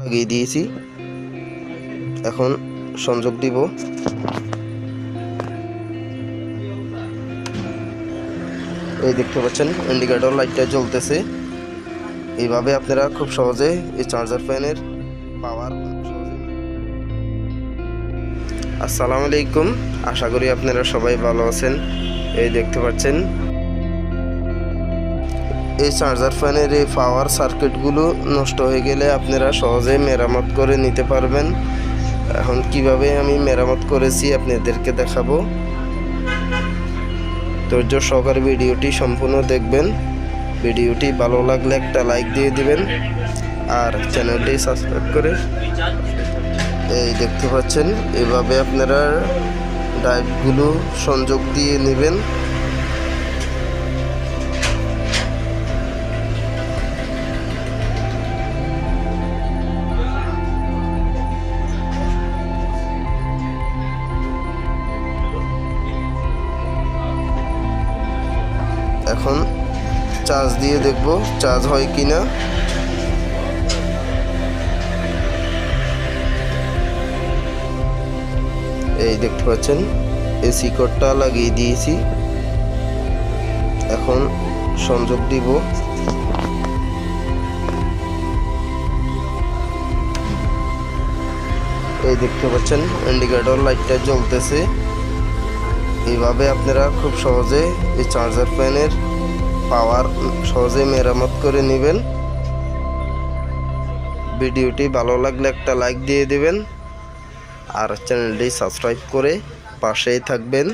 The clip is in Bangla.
লাগিয়ে দিয়েছি। এখন সংযোগ দিব। এই দেখতে পাচ্ছেন ইন্ডিকেটর লাইটটা জ্বলতেছে। এইভাবে আপনারা খুব সহজে এই চার্জার ফ্যানের পাওয়ার আসসালামু আলাইকুম, আশা করি আপনারা সবাই ভালো আছেন। এই দেখতে পাচ্ছেন এই চার্জার ফ্যানের এই পাওয়ার সার্কিটগুলো নষ্ট হয়ে গেলে আপনারা সহজে মেরামত করে নিতে পারবেন। এখন কীভাবে আমি মেরামত করেছি আপনাদেরকে দেখাবো। ধৈর্য সহকারে ভিডিওটি সম্পূর্ণ দেখবেন। ভিডিওটি ভালো লাগলে একটা লাইক দিয়ে দিবেন। আর চ্যানেলটি সাবস্ক্রাইব করে এই দেখতে পাচ্ছেন, এভাবে আপনারা ডাইভগুলো সংযোগ দিয়ে নেবেন। এখন চার্জ দিয়ে দেখব চার্জ হয় কি না এই দেখতে পাচ্ছেন, এসি কোডটা লাগিয়ে দিয়েছি। এখন সংযোগ দিব। এই দেখতে পাচ্ছেন ইন্ডিকেটর লাইটটা জ্বলতেছে। এইভাবে আপনারা খুব সহজে এই চার্জার প্যানের পাওয়ার সহজে মেরামত করে নেবেন। ভিডিওটি ভালো লাগলে একটা লাইক দিয়ে দেবেন। আর চ্যানেলটি সাবস্ক্রাইব করে পাশেই থাকবেন।